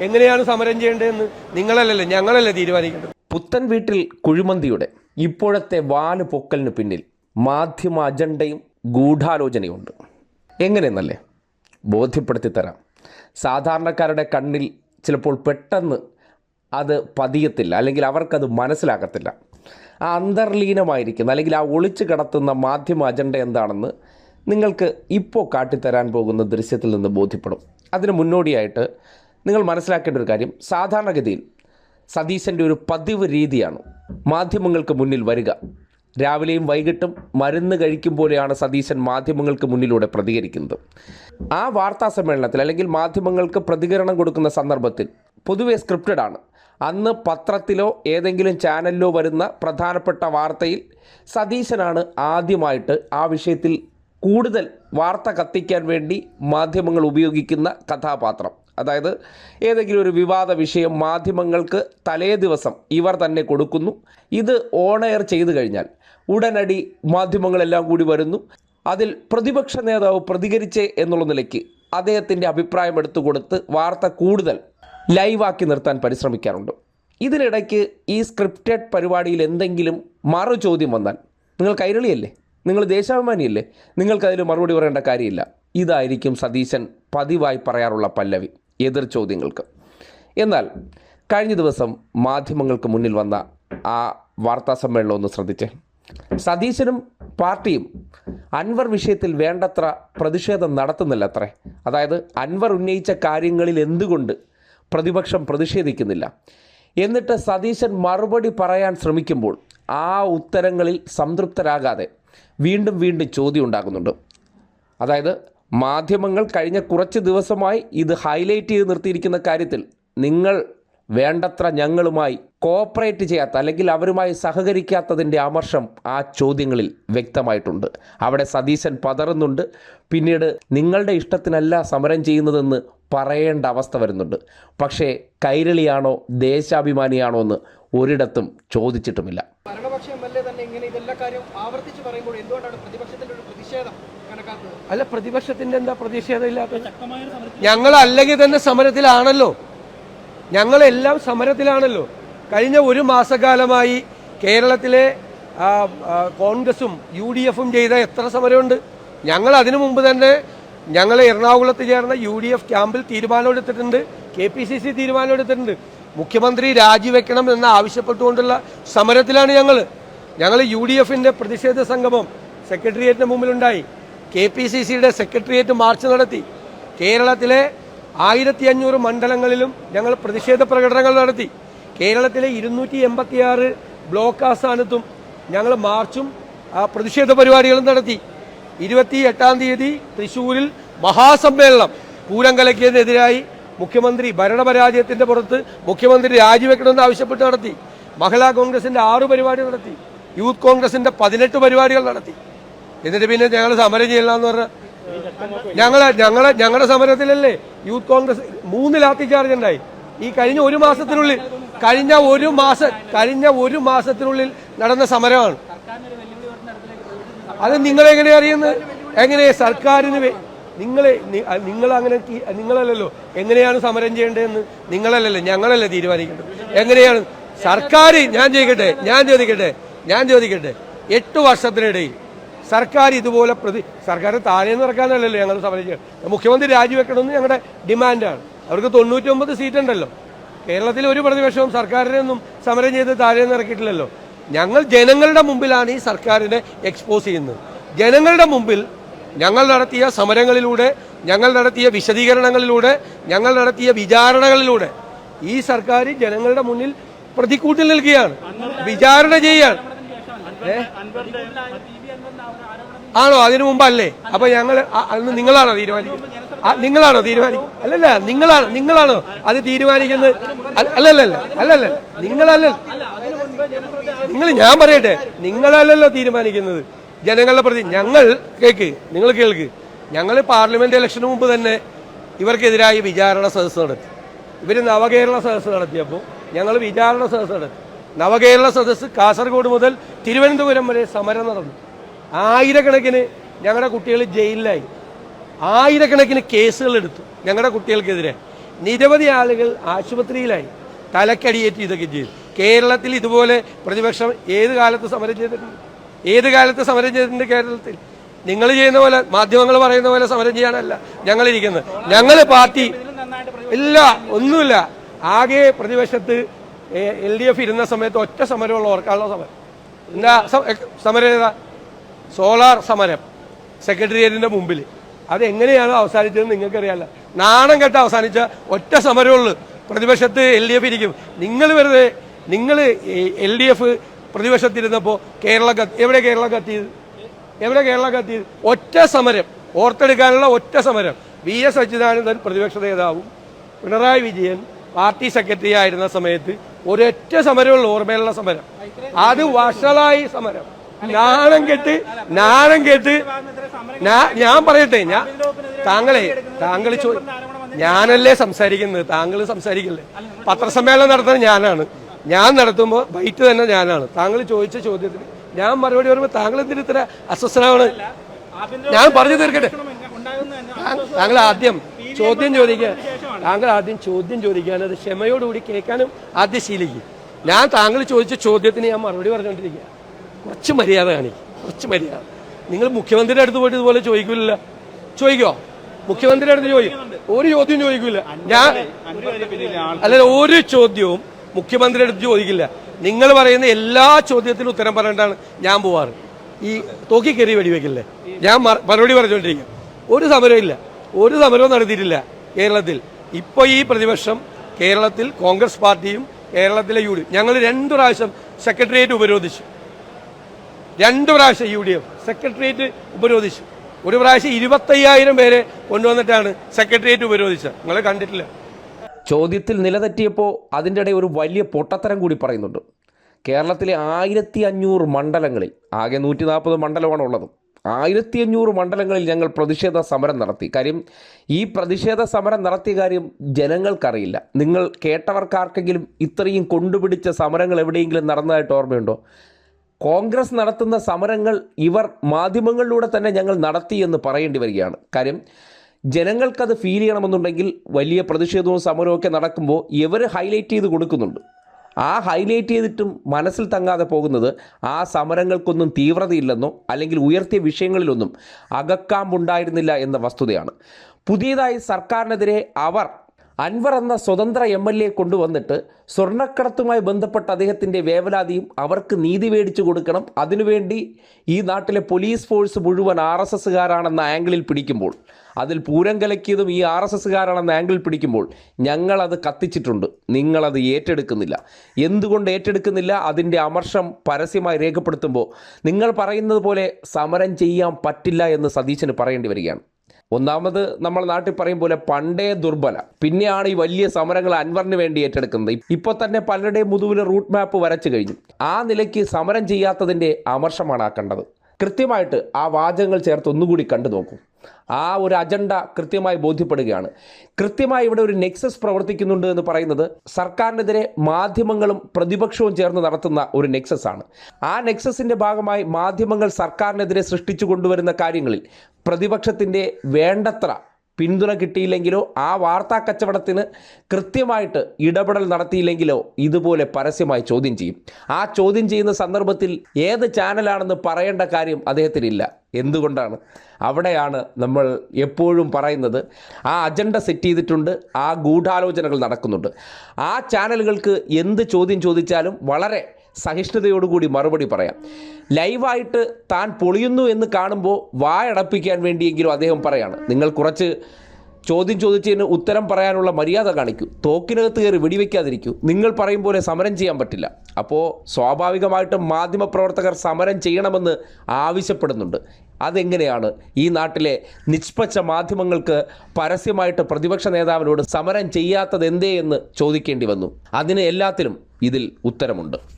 എങ്ങനെയാണ് സമരം ചെയ്യേണ്ടതെന്ന് നിങ്ങളല്ലല്ലോ ഞങ്ങളല്ലേ തീരുമാനിക്കേണ്ടത്? പുത്തൻ വീട്ടിൽ കുഴിമന്തിയുടെ ഇപ്പോഴത്തെ വാൽ പൊക്കലിന് പിന്നിൽ മാധ്യമ അജണ്ടയും ഗൂഢാലോചനയുമുണ്ട് എങ്ങനെയെന്നല്ലേ? ബോധ്യപ്പെടുത്തി തരാം സാധാരണക്കാരുടെ കണ്ണിൽ ചിലപ്പോൾ പെട്ടെന്ന് അത് പതിയത്തില്ല അല്ലെങ്കിൽ അവർക്കത് മനസ്സിലാകത്തില്ല. ആ അന്തർലീനമായിരിക്കുന്ന അല്ലെങ്കിൽ ആ ഒളിച്ചു കിടത്തുന്ന മാധ്യമ അജണ്ട എന്താണെന്ന് നിങ്ങൾക്ക് ഇപ്പോൾ കാട്ടിത്തരാൻ പോകുന്ന ദൃശ്യത്തിൽ നിന്ന് ബോധ്യപ്പെടും. അതിന് മുന്നോടിയായിട്ട് നിങ്ങൾ മനസ്സിലാക്കേണ്ട ഒരു കാര്യം. സാധാരണഗതിയിൽ സതീശന്റെ ഒരു പതിവ് രീതിയാണ് മാധ്യമങ്ങൾക്ക് മുന്നിൽ വരിക. രാവിലെയും വൈകിട്ടും മരുന്ന് കഴിക്കും പോലെയാണ് സതീശൻ മാധ്യമങ്ങൾക്ക് മുന്നിലൂടെ പ്രതികരിക്കുന്നത്. ആ വാർത്താ സമ്മേളനത്തിൽ അല്ലെങ്കിൽ മാധ്യമങ്ങൾക്ക് പ്രതികരണം കൊടുക്കുന്ന സന്ദർഭത്തിൽ പൊതുവെ സ്ക്രിപ്റ്റഡ് ആണ്. അന്ന് പത്രത്തിലോ ഏതെങ്കിലും ചാനലിലോ വരുന്ന പ്രധാനപ്പെട്ട വാർത്തയിൽ സതീശനാണ് ആദ്യമായിട്ട് ആ വിഷയത്തിൽ കൂടുതൽ വാർത്ത കത്തിക്കാൻ വേണ്ടി മാധ്യമങ്ങൾ ഉപയോഗിക്കുന്ന കഥാപാത്രം. അതായത് ഏതെങ്കിലും ഒരു വിവാദ വിഷയം മാധ്യമങ്ങൾക്ക് തലേ ദിവസം ഇവർ തന്നെ കൊടുക്കുന്നു. ഇത് ഓൺ എയർ ചെയ്തു കഴിഞ്ഞാൽ ഉടനടി മാധ്യമങ്ങളെല്ലാം കൂടി വരുന്നു. അതിൽ പ്രതിപക്ഷ നേതാവ് പ്രതികരിച്ചേ എന്നുള്ള നിലയ്ക്ക് അദ്ദേഹത്തിന്റെ അഭിപ്രായം എടുത്തു കൊടുത്ത് വാർത്ത കൂടുതൽ ലൈവാക്കി നിർത്താൻ പരിശ്രമിക്കാറുണ്ട്. ഇതിനിടയ്ക്ക് ഈ സ്ക്രിപ്റ്റഡ് പരിപാടിയിൽ എന്തെങ്കിലും മറു ചോദ്യം വന്നാൽ നിങ്ങൾ കൈരളിയല്ലേ? നിങ്ങൾ ദേശാഭിമാനിയല്ലേ? നിങ്ങൾക്കതിൽ മറുപടി പറയേണ്ട കാര്യമില്ല. ഇതായിരിക്കും സതീശൻ പതിവായി പറയാറുള്ള പല്ലവി. എതിർ ചോദ്യങ്ങൾക്ക്. എന്നാൽ കഴിഞ്ഞ ദിവസം മാധ്യമങ്ങൾക്ക് മുന്നിൽ വന്ന ആ വാർത്താ സമ്മേളനം ഒന്ന് ശ്രദ്ധിച്ചേ. സതീശനും പാർട്ടിയും അൻവർ വിഷയത്തിൽ വേണ്ടത്ര പ്രതിഷേധം നടത്തുന്നില്ല അത്രേ അതായത് അൻവർ ഉന്നയിച്ച കാര്യങ്ങളിൽ എന്തുകൊണ്ട് പ്രതിപക്ഷം പ്രതിഷേധിക്കുന്നില്ല. എന്നിട്ട് സതീശൻ മറുപടി പറയാൻ ശ്രമിക്കുമ്പോൾ ആ ഉത്തരങ്ങളിൽ സംതൃപ്തരാകാതെ വീണ്ടും വീണ്ടും ചോദ്യം ഉണ്ടാകുന്നുണ്ട്. അതായത് മാധ്യമങ്ങൾ കഴിഞ്ഞ കുറച്ച് ദിവസമായി ഇത് ഹൈലൈറ്റ് ചെയ്ത് നിർത്തിയിരിക്കുന്ന കാര്യത്തിൽ നിങ്ങൾ വേണ്ടത്ര ഞങ്ങളുമായി കോപ്പറേറ്റ് ചെയ്യാത്ത അല്ലെങ്കിൽ അവരുമായി സഹകരിക്കാത്തതിന്റെ അമർഷം ആ ചോദ്യങ്ങളിൽ വ്യക്തമായിട്ടുണ്ട്. അവിടെ സതീശൻ പതറുന്നുണ്ട്. പിന്നീട് നിങ്ങളുടെ ഇഷ്ടത്തിനല്ല സമരം ചെയ്യുന്നതെന്ന് പറയേണ്ട അവസ്ഥ വരുന്നുണ്ട്. പക്ഷേ കൈരളിയാണോ ദേശാഭിമാനിയാണോ എന്ന് ഒരിടത്തും ചോദിച്ചിട്ടുമില്ല. ഭരണപക്ഷ എം തന്നെ ഇങ്ങനെ ഇതെല്ലാ കാര്യം ആവർത്തിച്ച് പറയുമ്പോൾ എന്തുകൊണ്ടാണ് പ്രതിപക്ഷത്തിന്റെ ഒരു പ്രതിഷേധം അല്ല പ്രതിപക്ഷത്തിന്റെ എന്താ പ്രതിഷേധം ഇല്ലാത്തത് ഞങ്ങൾ അല്ലെങ്കിൽ തന്നെ സമരത്തിലാണല്ലോ. ഞങ്ങളെല്ലാം സമരത്തിലാണല്ലോ. കഴിഞ്ഞ ഒരു മാസക്കാലമായി കേരളത്തിലെ കോൺഗ്രസും യു ഡി എഫും ചെയ്ത എത്ര സമരമുണ്ട്? ഞങ്ങൾ അതിനു മുമ്പ് തന്നെ ഞങ്ങൾ എറണാകുളത്ത് ചേർന്ന യു ഡി എഫ് ക്യാമ്പിൽ തീരുമാനമെടുത്തിട്ടുണ്ട്. കെ പി സി സി തീരുമാനമെടുത്തിട്ടുണ്ട്. മുഖ്യമന്ത്രി രാജിവെക്കണം എന്ന് ആവശ്യപ്പെട്ടുകൊണ്ടുള്ള സമരത്തിലാണ് ഞങ്ങൾ ഞങ്ങൾ യു ഡി എഫിന്റെ പ്രതിഷേധ സംഗമം സെക്രട്ടേറിയറ്റിന് മുമ്പിലുണ്ടായി. കെ പി സി സിയുടെ സെക്രട്ടേറിയറ്റ് മാർച്ച് നടത്തി. കേരളത്തിലെ ആയിരത്തി അഞ്ഞൂറ് മണ്ഡലങ്ങളിലും ഞങ്ങൾ പ്രതിഷേധ പ്രകടനങ്ങൾ നടത്തി. കേരളത്തിലെ ഇരുന്നൂറ്റി എൺപത്തിയാറ് ബ്ലോക്ക് ആസ്ഥാനത്തും ഞങ്ങൾ മാർച്ചും പ്രതിഷേധ പരിപാടികളും നടത്തി. ഇരുപത്തി എട്ടാം തീയതി തൃശ്ശൂരിൽ മഹാസമ്മേളനം പൂരം കലക്കിയതിനെതിരായി മുഖ്യമന്ത്രി ഭരണപരാജയത്തിന്റെ പുറത്ത് മുഖ്യമന്ത്രി രാജിവെക്കണമെന്ന് ആവശ്യപ്പെട്ട് നടത്തി. മഹിളാ കോൺഗ്രസിന്റെ ആറ് പരിപാടികൾ നടത്തി. യൂത്ത് കോൺഗ്രസിന്റെ പതിനെട്ട് പരിപാടികൾ നടത്തി. എന്നിട്ട് പിന്നെ ഞങ്ങൾ സമരം ചെയ്യണമെന്ന് പറഞ്ഞ ഞങ്ങളെ ഞങ്ങളെ ഞങ്ങളുടെ സമരത്തിലല്ലേ യൂത്ത് കോൺഗ്രസ് മൂന്ന് ലാത്തി ചാർജ് ഉണ്ടായി. ഈ കഴിഞ്ഞ ഒരു മാസത്തിനുള്ളിൽ കഴിഞ്ഞ ഒരു മാസ കഴിഞ്ഞ ഒരു മാസത്തിനുള്ളിൽ നടന്ന സമരമാണ്. അത് നിങ്ങളെങ്ങനെ അറിയുന്നത്? എങ്ങനെ സർക്കാരിന് നിങ്ങളെ നിങ്ങൾ അങ്ങനെ നിങ്ങളല്ലല്ലോ. എങ്ങനെയാണ് സമരം ചെയ്യേണ്ടതെന്ന് നിങ്ങളല്ലല്ലോ ഞങ്ങളല്ലേ തീരുമാനിക്കേണ്ടത്. എങ്ങനെയാണ്? സർക്കാർ ഞാൻ ചോദിക്കട്ടെ ഞാൻ ചോദിക്കട്ടെ ഞാൻ ചോദിക്കട്ടെ. എട്ട് വർഷത്തിനിടയിൽ സർക്കാർ ഇതുപോലെ പ്രതി സർക്കാർ താഴേന്ന് ഇറക്കാനല്ലല്ലോ ഞങ്ങൾ സമരം മുഖ്യമന്ത്രി രാജിവെക്കണമെന്ന് ഞങ്ങളുടെ ഡിമാൻഡാണ്. അവർക്ക് തൊണ്ണൂറ്റൊമ്പത് സീറ്റ് ഉണ്ടല്ലോ കേരളത്തിൽ ഒരു പ്രതിപക്ഷവും സർക്കാരിനൊന്നും സമരം ചെയ്ത് താഴേന്ന് ഇറക്കിയിട്ടില്ലല്ലോ. ഞങ്ങൾ ജനങ്ങളുടെ മുമ്പിലാണ് ഈ സർക്കാരിനെ എക്സ്പോസ് ചെയ്യുന്നത്. ജനങ്ങളുടെ മുമ്പിൽ ഞങ്ങൾ നടത്തിയ സമരങ്ങളിലൂടെ ഞങ്ങൾ നടത്തിയ വിശദീകരണങ്ങളിലൂടെ ഞങ്ങൾ നടത്തിയ വിചാരണകളിലൂടെ ഈ സർക്കാർ ജനങ്ങളുടെ മുന്നിൽ പ്രതിക്കൂട്ടിൽ നിൽക്കുകയാണ്. വിചാരണ ചെയ്യുകയാണ് ഏ? ആണോ? അതിനു മുമ്പല്ലേ? അപ്പൊ ഞങ്ങൾ അന്ന് നിങ്ങളാണോ തീരുമാനിക്കുന്നത്? നിങ്ങളാണോ തീരുമാനിക്കുന്നത്? അല്ലല്ല നിങ്ങളാണ് നിങ്ങളാണോ അത് തീരുമാനിക്കുന്നത്? അല്ല- അല്ലല്ലല്ല അല്ലല്ല നിങ്ങളല്ല നിങ്ങൾ ഞാൻ പറയട്ടെ നിങ്ങളല്ലല്ലോ തീരുമാനിക്കുന്നത്. ജനങ്ങളുടെ പ്രതി ഞങ്ങൾ കേൾക്ക് നിങ്ങൾ കേൾക്ക്. ഞങ്ങൾ പാർലമെന്റ് ഇലക്ഷന് മുമ്പ് തന്നെ ഇവർക്കെതിരായി വിചാരണ സദസ്സ് നടത്തി. ഇവർ നവകേരള സദസ്സ് നടത്തിയപ്പോൾ ഞങ്ങൾ വിചാരണ സദസ്സ് നടത്തി. നവകേരള സദസ്സ് കാസർഗോഡ് മുതൽ തിരുവനന്തപുരം വരെ സമരം നടന്നു. ആയിരക്കണക്കിന് ഞങ്ങളുടെ കുട്ടികൾ ജയിലിലായി. ആയിരക്കണക്കിന് കേസുകൾ എടുത്തു ഞങ്ങളുടെ കുട്ടികൾക്കെതിരെ. നിരവധി ആളുകൾ ആശുപത്രിയിലായി. തലക്കടിയേറ്റ് ഇതൊക്കെ ചെയ്തു. കേരളത്തിൽ ഇതുപോലെ പ്രതിപക്ഷം ഏത് കാലത്ത് സമരം ചെയ്തിട്ടുണ്ട്? ഏത് കാലത്ത് സമരം ചെയ്തിട്ടുണ്ട് കേരളത്തിൽ? നിങ്ങൾ ചെയ്യുന്ന പോലെ മാധ്യമങ്ങൾ പറയുന്ന പോലെ സമരം ചെയ്യാനല്ല ഞങ്ങൾ ഇരിക്കുന്നത് ഞങ്ങൾ പാർട്ടി ഇല്ല ഒന്നുമില്ല. ആകെ പ്രതിപക്ഷത്ത് എൽ ഡി എഫ് ഇരുന്ന സമയത്ത് ഒറ്റ സമരമുള്ള ഓർക്കാനുള്ള സമരം. എന്താ സമരം ഏതാ? സോളാർ സമരം സെക്രട്ടേറിയറ്റിന്റെ മുമ്പിൽ അതെങ്ങനെയാണ് അവസാനിച്ചതെന്ന് നിങ്ങൾക്കറിയാലോ? നാണം കെട്ട് അവസാനിച്ച ഒറ്റ സമരമുള്ളൂ പ്രതിപക്ഷത്ത് എൽ ഡി എഫ് ഇരിക്കും. നിങ്ങൾ വെറുതെ നിങ്ങൾ എൽ ഡി എഫ് പ്രതിപക്ഷത്തിരുന്നപ്പോൾ കേരള എവിടെ കേരള കത്തിയത്? എവിടെ കേരള കത്തിയത്? ഒറ്റ സമരം ഓർത്തെടുക്കാനുള്ള ഒറ്റ സമരം. വി എസ് അച്യുതാനന്ദൻ പ്രതിപക്ഷ നേതാവും പിണറായി വിജയൻ പാർട്ടി സെക്രട്ടറി ആയിരുന്ന സമയത്ത് ഒരൊറ്റ സമരമുള്ള ഓർമ്മയുള്ള സമരം. അത് വഷളായി സമരം. നാണം കെട്ട് നാണം കെട്ട്. ഞാൻ പറയട്ടെ ഞാൻ താങ്കളെ താങ്കൾ ഞാനല്ലേ സംസാരിക്കുന്നത്? താങ്കൾ സംസാരിക്കല്ലേ? പത്രസമ്മേളനം നടത്തുന്നത് ഞാനാണ്. ഞാൻ നടത്തുമ്പോൾ ബൈറ്റ് തന്നെ ഞാനാണ്. താങ്കൾ ചോദിച്ച ചോദ്യത്തിന് ഞാൻ മറുപടി പറയുമ്പോൾ താങ്കൾ എന്തിന് ഇത്ര അസ്വസ്ഥനാണ്? ഞാൻ പറഞ്ഞു തീർക്കട്ടെ. താങ്കൾ ആദ്യം ചോദ്യം ചോദിക്കുക താങ്കൾ ആദ്യം ചോദ്യം ചോദിക്കാൻ അത് ക്ഷമയോടുകൂടി കേൾക്കാനും ആദ്യം ശീലിക്കും. ഞാൻ താങ്കൾ ചോദിച്ച ചോദ്യത്തിന് ഞാൻ മറുപടി പറഞ്ഞുകൊണ്ടിരിക്കുക കുറച്ച് മര്യാദ കാണിക്കും. കുറച്ച് മര്യാദ. നിങ്ങൾ മുഖ്യമന്ത്രിയുടെ അടുത്ത് പോയിട്ട് ഇതുപോലെ ചോദിക്കില്ല ചോദിക്കോ? മുഖ്യമന്ത്രിയുടെ അടുത്ത് ചോദിക്കും ഒരു ചോദ്യം ചോദിക്കില്ല ഞാൻ അല്ല ഒരു ചോദ്യവും മുഖ്യമന്ത്രിയുടെ അടുത്ത് ചോദിക്കില്ല. നിങ്ങൾ പറയുന്ന എല്ലാ ചോദ്യത്തിനും ഉത്തരം പറഞ്ഞിട്ടാണ് ഞാൻ പോവാറ്. ഈ തോക്കി കയറി വെടിവെക്കില്ലേ? ഞാൻ മറ- മറുപടി പറഞ്ഞുകൊണ്ടിരിക്കുക ഒരു സമരവും ഇല്ല. ഒരു സമരവും നടത്തിയിട്ടില്ല കേരളത്തിൽ. ഇപ്പൊ ഈ പ്രതിപക്ഷം കേരളത്തിൽ കോൺഗ്രസ് പാർട്ടിയും കേരളത്തിലെ യു ഡി ഞങ്ങൾ രണ്ടു പ്രാവശ്യം സെക്രട്ടേറിയറ്റ് ഉപരോധിച്ചു. രണ്ടു പ്രാവശ്യം യു ഡി എഫ് സെക്രട്ടേറിയറ്റ് ഉപരോധിച്ചു. ഒരു പ്രാവശ്യം ഇരുപത്തയ്യായിരം പേരെ കൊണ്ടുവന്നിട്ടാണ് സെക്രട്ടേറിയറ്റ് ഉപരോധിച്ചത്. നിങ്ങൾ കണ്ടിട്ടില്ല. ചോദ്യത്തിൽ നിലതെറ്റിയപ്പോൾ അതിന്റെ ഇടയിൽ ഒരു വലിയ പൊട്ടത്തരം കൂടി പറയുന്നുണ്ട്. കേരളത്തിലെ ആയിരത്തി അഞ്ഞൂറ് മണ്ഡലങ്ങളിൽ ആകെ നൂറ്റി നാൽപ്പത് മണ്ഡലമാണ് ഉള്ളത് ആയിരത്തി അഞ്ഞൂറ് മണ്ഡലങ്ങളിൽ ഞങ്ങൾ പ്രതിഷേധ സമരം നടത്തി. കാര്യം ഈ പ്രതിഷേധ സമരം നടത്തിയ കാര്യം ജനങ്ങൾക്കറിയില്ല. നിങ്ങൾ കേട്ടവർക്കാർക്കെങ്കിലും ഇത്രയും കൊണ്ടുപിടിച്ച സമരങ്ങൾ എവിടെയെങ്കിലും നടന്നതായിട്ട് ഓർമ്മയുണ്ടോ? കോൺഗ്രസ് നടത്തുന്ന സമരങ്ങൾ ഇവർ മാധ്യമങ്ങളിലൂടെ തന്നെ ഞങ്ങൾ നടത്തി എന്ന് പറയേണ്ടി വരികയാണ്. കാര്യം ജനങ്ങൾക്കത് ഫീൽ ചെയ്യണമെന്നുണ്ടെങ്കിൽ വലിയ പ്രതിഷേധവും സമരവും ഒക്കെ നടക്കുമ്പോൾ ഇവർ ഹൈലൈറ്റ് ചെയ്ത് കൊടുക്കുന്നുണ്ട്. ആ ഹൈലൈറ്റ് ചെയ്തിട്ടും മനസ്സിൽ തങ്ങാതെ പോകുന്നത് ആ സമരങ്ങൾക്കൊന്നും തീവ്രതയില്ലെന്നോ അല്ലെങ്കിൽ ഉയർത്തിയ വിഷയങ്ങളിലൊന്നും അകക്കാമ്പുണ്ടായിരുന്നില്ല എന്ന വസ്തുതയാണ്. പുതിയതായി സർക്കാരിനെതിരെ അവർ അൻവർ എന്ന സ്വതന്ത്ര എം എൽ എ കൊണ്ടുവന്നിട്ട് സ്വർണക്കടത്തുമായി ബന്ധപ്പെട്ട അദ്ദേഹത്തിന്റെ വേവലാതിയും അവർക്ക് നീതി മേടിച്ചു കൊടുക്കണം. അതിനുവേണ്ടി ഈ നാട്ടിലെ പോലീസ് ഫോഴ്സ് മുഴുവൻ ആർ എസ് എസ്സുകാരാണെന്ന ആംഗിളിൽ പിടിക്കുമ്പോൾ അതിൽ പൂരം കലക്കിയതും ഈ ആർ എസ് എസ്സുകാരാണെന്ന ആംഗിളിൽ പിടിക്കുമ്പോൾ ഞങ്ങളത് കത്തിച്ചിട്ടുണ്ട്. നിങ്ങളത് ഏറ്റെടുക്കുന്നില്ല. എന്തുകൊണ്ട് ഏറ്റെടുക്കുന്നില്ല? അതിന്റെ അമർഷം പരസ്യമായി രേഖപ്പെടുത്തുമ്പോൾ നിങ്ങൾ പറയുന്നത് പോലെ സമരം ചെയ്യാൻ പറ്റില്ല എന്ന് സതീശന് പറയേണ്ടി വരികയാണ്. ഒന്നാമത് നമ്മൾ നാട്ടിൽ പറയും പോലെ പണ്ടേ ദുർബല. പിന്നെയാണ് ഈ വലിയ സമരങ്ങൾ അൻവറിന് വേണ്ടി ഏറ്റെടുക്കുന്നത്. ഇപ്പോൾ തന്നെ പലരുടെയും മുതുവിൽ റൂട്ട് മാപ്പ് വരച്ചു കഴിഞ്ഞു. ആ നിലയ്ക്ക് സമരം ചെയ്യാത്തതിന്റെ അമർഷമാണ് ആ കണ്ടത് കൃത്യമായിട്ട് ആ വാചകങ്ങൾ ചേർത്ത് ഒന്നുകൂടി കണ്ടു നോക്കും. ആ ഒരു അജണ്ട കൃത്യമായി ബോധ്യപ്പെടുകയാണ്. കൃത്യമായി ഇവിടെ ഒരു നെക്സസ് പ്രവർത്തിക്കുന്നുണ്ട് എന്ന് പറയുന്നത് സർക്കാരിനെതിരെ മാധ്യമങ്ങളും പ്രതിപക്ഷവും ചേർന്ന് നടത്തുന്ന ഒരു നെക്സസ് ആണ് ആ നെക്സസിന്റെ ഭാഗമായി മാധ്യമങ്ങൾ സർക്കാരിനെതിരെ സൃഷ്ടിച്ചു കൊണ്ടുവരുന്ന കാര്യങ്ങളിൽ പ്രതിപക്ഷത്തിന്റെ വേണ്ടത്ര പിന്തുണ കിട്ടിയില്ലെങ്കിലോ ആ വാർത്താ കച്ചവടത്തിന് കൃത്യമായിട്ട് ഇടപെടൽ നടത്തിയില്ലെങ്കിലോ ഇതുപോലെ പരസ്യമായി ചോദ്യം ചെയ്യും. ആ ചോദ്യം ചെയ്യുന്ന സന്ദർഭത്തിൽ ഏത് ചാനലാണെന്ന് പറയേണ്ട കാര്യം അദ്ദേഹത്തിനില്ല. എന്തുകൊണ്ടാണ്? അവിടെയാണ് നമ്മൾ എപ്പോഴും പറയുന്നത് ആ അജണ്ട സെറ്റ് ചെയ്തിട്ടുണ്ട് ആ ഗൂഢാലോചനകൾ നടക്കുന്നുണ്ട്. ആ ചാനലുകൾക്ക് എന്ത് ചോദ്യം ചോദിച്ചാലും വളരെ സഹിഷ്ണുതയോടുകൂടി മറുപടി പറയാം. ലൈവായിട്ട് താൻ പൊളിയുന്നു എന്ന് കാണുമ്പോൾ വായടപ്പിക്കാൻ വേണ്ടിയെങ്കിലും അദ്ദേഹം പറയാണ്. നിങ്ങൾ കുറച്ച് ചോദ്യം ചോദിച്ചതിന് ഉത്തരം പറയാനുള്ള മര്യാദ കാണിക്കൂ. തോക്കിനകത്ത് കയറി വെടിവെക്കാതിരിക്കൂ. നിങ്ങൾ പറയും പോലെ സമരം ചെയ്യാൻ പറ്റില്ല. അപ്പോൾ സ്വാഭാവികമായിട്ടും മാധ്യമപ്രവർത്തകർ സമരം ചെയ്യണമെന്ന് ആവശ്യപ്പെടുന്നുണ്ട്. അതെങ്ങനെയാണ് ഈ നാട്ടിലെ നിഷ്പക്ഷ മാധ്യമങ്ങൾക്ക് പരസ്യമായിട്ട് പ്രതിപക്ഷ നേതാവിനോട് സമരം ചെയ്യാത്തത് എന്തേ എന്ന് ചോദിക്കേണ്ടി വന്നു. അതിന് എല്ലാത്തിനും ഇതിൽ ഉത്തരമുണ്ട്.